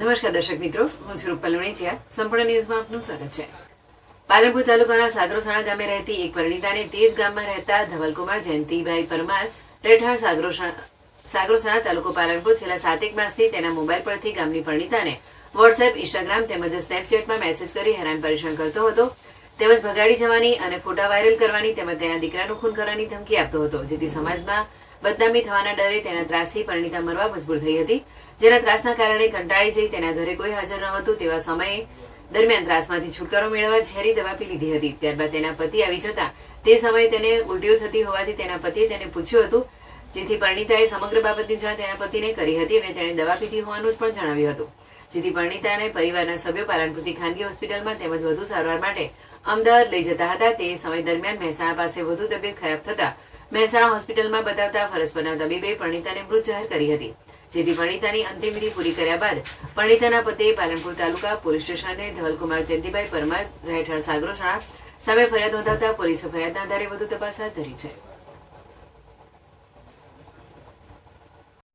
નમસ્કાર દર્શક મિત્રો, હું સ્વરૂપ પલવણીચિયા સંપૂર્ણ ન્યૂઝમાં આપનું સ્વાગત છે. પાલનપુર તાલુકાના સાગરોસાણા ગામે રહેતી એક પરિણીતાને તેજ ગામમાં રહેતા ધવલકુમાર જયંતિભાઈ પરમાર રહેઠાણ સાગરોસા- સાગરોસાણા તાલુકો પાલનપુર છેલ્લા સાતેક માસથી તેના મોબાઈલ પરથી ગામની પરિણીતાને વોટ્સએપ, ઇન્સ્ટાગ્રામ તેમજ સ્નેપચેટમાં મેસેજ કરી હેરાન પરેશાન કરતો હતો. તેમજ ભગાડી જવાની અને ફોટા વાયરલ કરવાની તેમજ તેના દીકરાનું ખૂન કરવાની ધમકી આપતો હતો, જેથી સમાજમાં બદનામી થવાના ડરે તેના ત્રાસથી પરિણીતા મરવા મજબૂર થઈ હતી. જેના ત્રાસના કારણે કંટાળી જઈ તેના ઘરે કોઈ હાજર ન હતું તેવા સમયે દરમિયાન ત્રાસમાંથી છુટકારો મેળવવા ઝેરી દવા પી લીધી હતી. ત્યારબાદ તેના પતિ આવી જતા તે સમયે તેને ઉલટીઓ થતી હોવાથી તેના પતિએ તેને પૂછ્યું હતું, જેથી પરિણીતાએ સમગ્ર બાબતની જાણ તેના પતિને કરી હતી અને તેણે દવા પીધી હોવાનું પણ જણાવ્યું હતું. જેથી પરિણીતાને પરિવારના સભ્યો પાલનપુરથી ખાનગી હોસ્પિટલમાં તેમજ વધુ સારવાર માટે અમદાવાદ લઈ જતા હતા. તે સમય દરમિયાન મહેસાણા પાસે વધુ તબિયત ખરાબ થતા મહેસાણા હોસ્પિટલમાં બતાવતા ફરજ પરના તબીબે પરણિતાને મૃત જાહેર કરી હતી. જેથી પરણિતાની અંતિમ વિધિ પૂરી કર્યા બાદ પરણિતાના પતિએ પાલનપુર તાલુકા પોલીસ સ્ટેશને ધવલકુમાર જયંતિભાઈ પરમાર રહેઠાણ સાગરોસણા સામે ફરિયાદ નોંધાવતા પોલીસે ફરિયાદના આધારે વધુ તપાસ હાથ ધરી છે.